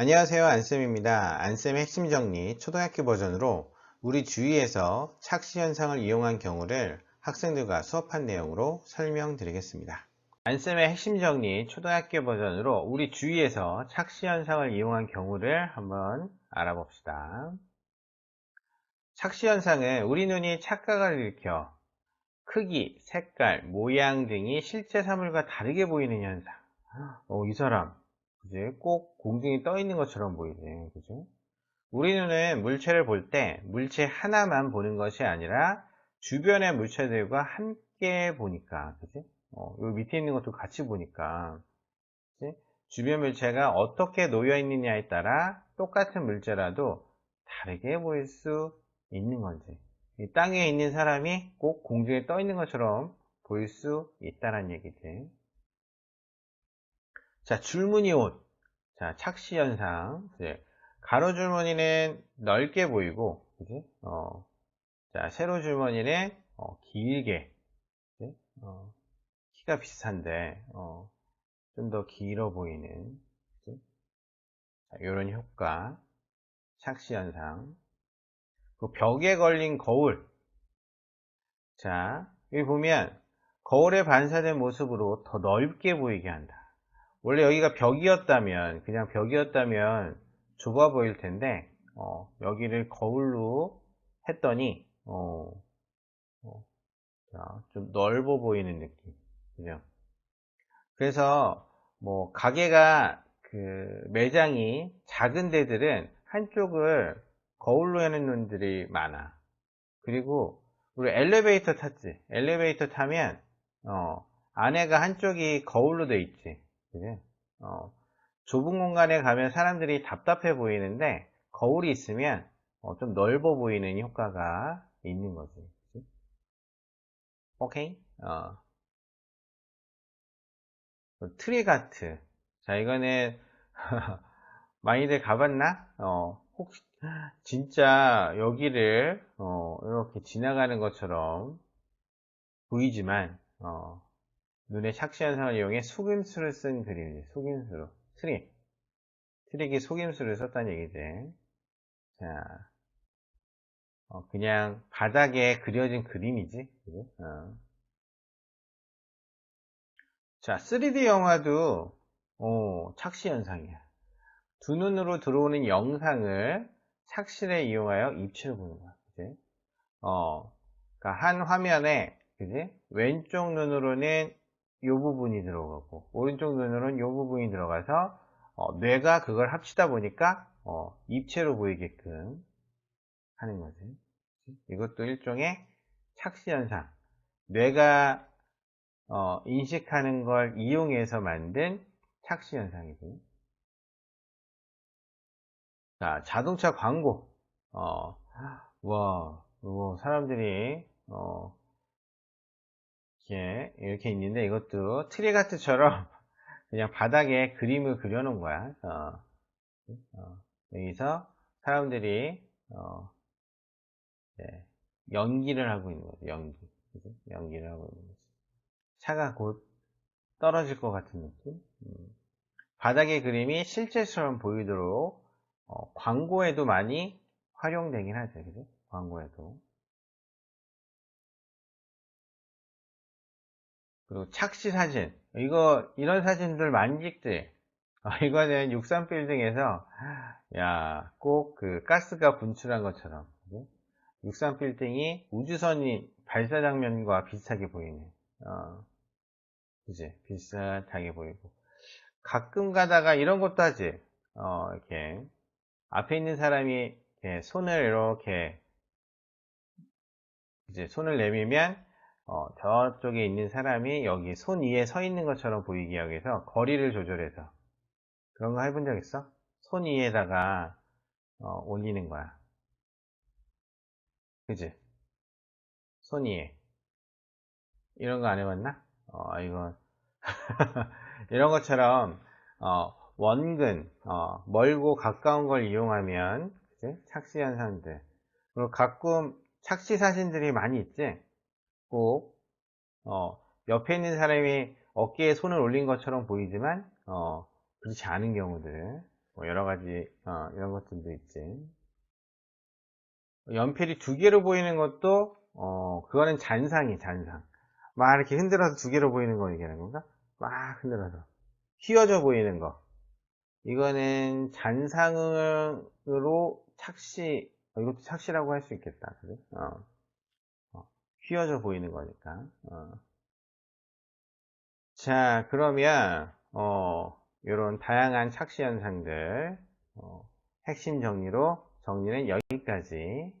안녕하세요 안쌤입니다. 안쌤의 핵심 정리 초등학교 버전으로 우리 주위에서 착시 현상을 이용한 경우를 학생들과 수업한 내용으로 설명드리겠습니다. 안쌤의 핵심 정리 초등학교 버전으로 우리 주위에서 착시 현상을 이용한 경우를 한번 알아봅시다. 착시 현상은 우리 눈이 착각을 일으켜 크기, 색깔, 모양 등이 실제 사물과 다르게 보이는 현상. 어, 이 사람 그지? 꼭 공중에 떠 있는 것처럼 보이지. 그죠? 우리 눈은 물체를 볼 때 물체 하나만 보는 것이 아니라 주변의 물체들과 함께 보니까, 그지? 어, 요 밑에 있는 것도 같이 보니까, 그지? 주변 물체가 어떻게 놓여 있느냐에 따라 똑같은 물체라도 다르게 보일 수 있는 건지. 이 땅에 있는 사람이 꼭 공중에 떠 있는 것처럼 보일 수 있다는 얘기지. 자, 줄무늬 옷. 자, 착시 현상. 네. 가로 줄무늬는 넓게 보이고, 그지? 어, 자, 세로 줄무늬는 어, 길게. 그지? 어, 키가 비슷한데, 어, 좀 더 길어 보이는. 그지? 자, 요런 효과. 착시 현상. 그 벽에 걸린 거울. 자, 여기 보면 거울에 반사된 모습으로 더 넓게 보이게 한다. 원래 여기가 벽이었다면 그냥 벽이었다면 좁아 보일 텐데 어, 여기를 거울로 했더니 어, 어, 자, 좀 넓어 보이는 느낌. 그죠? 그래서 뭐 가게가 그 매장이 작은 데들은 한쪽을 거울로 해놓은 놈들이 많아. 그리고 우리 엘리베이터 탔지? 엘리베이터 타면 어, 안에가 한쪽이 거울로 돼 있지 그지? 어, 좁은 공간에 가면 사람들이 답답해 보이는데 거울이 있으면 어, 좀 넓어 보이는 효과가 있는 거지. 그치? 오케이? 어. 트리가트. 자, 이거는 많이들 가봤나? 어, 혹시 진짜 여기를 어, 이렇게 지나가는 것처럼 보이지만 어, 눈의 착시 현상을 이용해 속임수를 쓴 그림이지. 속임수로. 트릭. 트릭이 속임수를 썼다는 얘기지. 자, 어, 그냥 바닥에 그려진 그림이지. 어. 자, 3D 영화도 어, 착시 현상이야. 두 눈으로 들어오는 영상을 착시를 이용하여 입체로 보는 거야. 그지? 어, 그러니까 한 화면에 그지? 왼쪽 눈으로는 이 부분이 들어가고 오른쪽 눈으로는 이 부분이 들어가서 어, 뇌가 그걸 합치다 보니까 어, 입체로 보이게끔 하는 거지. 이것도 일종의 착시현상. 뇌가 어, 인식하는 걸 이용해서 만든 착시현상이지. 자, 자동차 광고. 어, 와, 와 사람들이 어, 이렇게, 이렇게 있는데 이것도 트리가트처럼 그냥 바닥에 그림을 그려놓은 거야. 어, 어, 여기서 사람들이 어, 네, 연기를 하고 있는 거죠. 연기. 그죠? 연기를 하고 있는 거죠. 차가 곧 떨어질 것 같은 느낌. 음. 바닥의 그림이 실제처럼 보이도록 어, 광고에도 많이 활용되긴 하죠. 그죠? 광고에도. 그리고 착시 사진. 이거, 이런 사진들 많이 찍지? 어, 이거는 63빌딩에서, 야, 꼭 그 가스가 분출한 것처럼. 63빌딩이 우주선이 발사 장면과 비슷하게 보이네. 어, 그지? 비슷하게 보이고. 가끔 가다가 이런 것도 하지. 어, 이렇게. 앞에 있는 사람이 손을 이렇게, 이제 손을 내밀면 어, 저쪽에 있는 사람이 여기 손 위에 서 있는 것처럼 보이기 위해서 거리를 조절해서 그런 거 해본 적 있어? 손 위에다가 어, 올리는 거야 그지? 손 위에 이런 거 안 해봤나? 어, 이거 이런 것처럼 어, 원근 어, 멀고 가까운 걸 이용하면 그치? 착시 현상들 그리고 가끔 착시 사진들이 많이 있지? 꼭 어, 옆에 있는 사람이 어깨에 손을 올린 것처럼 보이지만 어, 그렇지 않은 경우들 뭐 여러 가지 어, 이런 것들도 있지. 연필이 두 개로 보이는 것도 어 그거는 잔상이 잔상. 막 이렇게 흔들어서 두 개로 보이는 거 얘기하는 건가? 막 흔들어서 휘어져 보이는 거. 이거는 잔상으로 착시 어, 이것도 착시라고 할 수 있겠다. 그래? 어. 어, 휘어져 보이는 거니까. 어. 자, 그러면 어, 이런 다양한 착시 현상들 어, 핵심 정리로 정리는 여기까지